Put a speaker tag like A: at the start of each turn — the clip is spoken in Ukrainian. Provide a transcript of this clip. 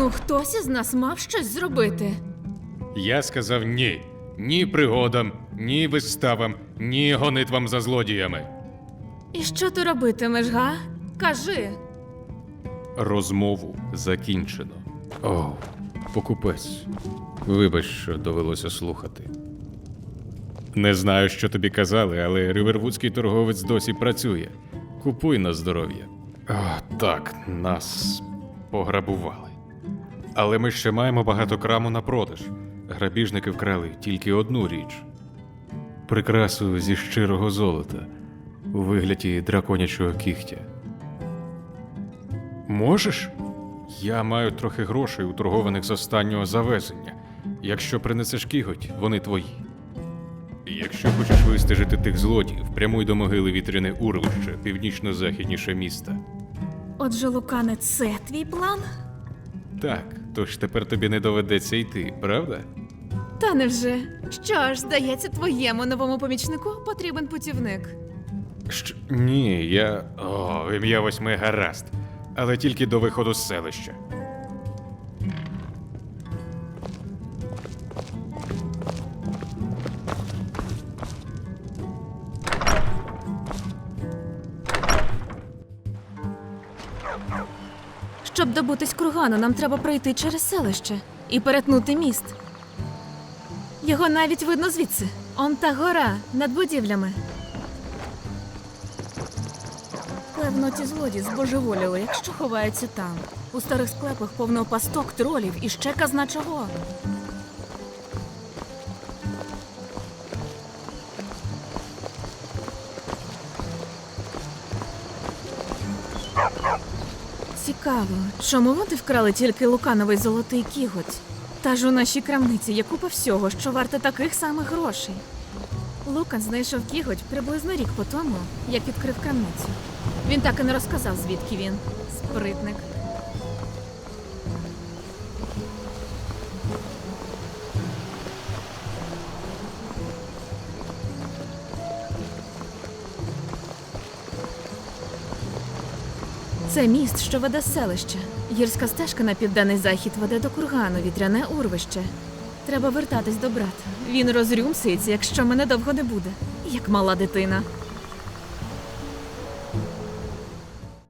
A: Ну, хтось із нас мав щось зробити.
B: Я сказав ні. Ні пригодам, ні виставам, ні гонитвам за злодіями.
A: І що ти робитимеш, га? Кажи.
B: Розмову закінчено. О, покупець. Вибач, що довелося слухати. Не знаю, що тобі казали, але ривервудський торговець досі працює. Купуй на здоров'я. О, так, нас пограбували. Але ми ще маємо багато краму на продаж. Грабіжники вкрали тільки одну річ прикрасу зі щирого золота у вигляді драконячого кігтя. Можеш? Я маю трохи грошей, уторгованих з останнього завезення. Якщо принесеш кіготь, вони твої. Якщо хочеш вистежити тих злодіїв, прямуй до могили вітряне урвище, північно-західніше міста.
A: Отже, Лукане, це твій план?
B: Так, тож тепер тобі не доведеться йти, правда?
A: Та невже? Що ж, здається, твоєму новому помічнику потрібен путівник.
B: Що? Ні, я. О, ім'я восьми гаразд. Але тільки до виходу з селища.
A: Щоб добутись кургану, нам треба пройти через селище і перетнути міст. Його навіть видно звідси. Он та гора над будівлями. Певно, ті злодії збожеволіли, якщо ховаються там. У старих склепах повно пасток, тролів і ще казна чого. Цікаво, чому вони вкрали тільки лукановий золотий кіготь? Та ж у нашій крамниці є купа всього, що варте таких самих грошей. Лукан знайшов кіготь приблизно рік по тому, як відкрив крамницю. Він так і не розказав, звідки він. Спритник. Це міст, що веде з селища. Гірська стежка на південний захід веде до кургану, вітряне урвище. Треба вертатись до брата. Він розрюмситься, якщо мене довго не буде, як мала дитина.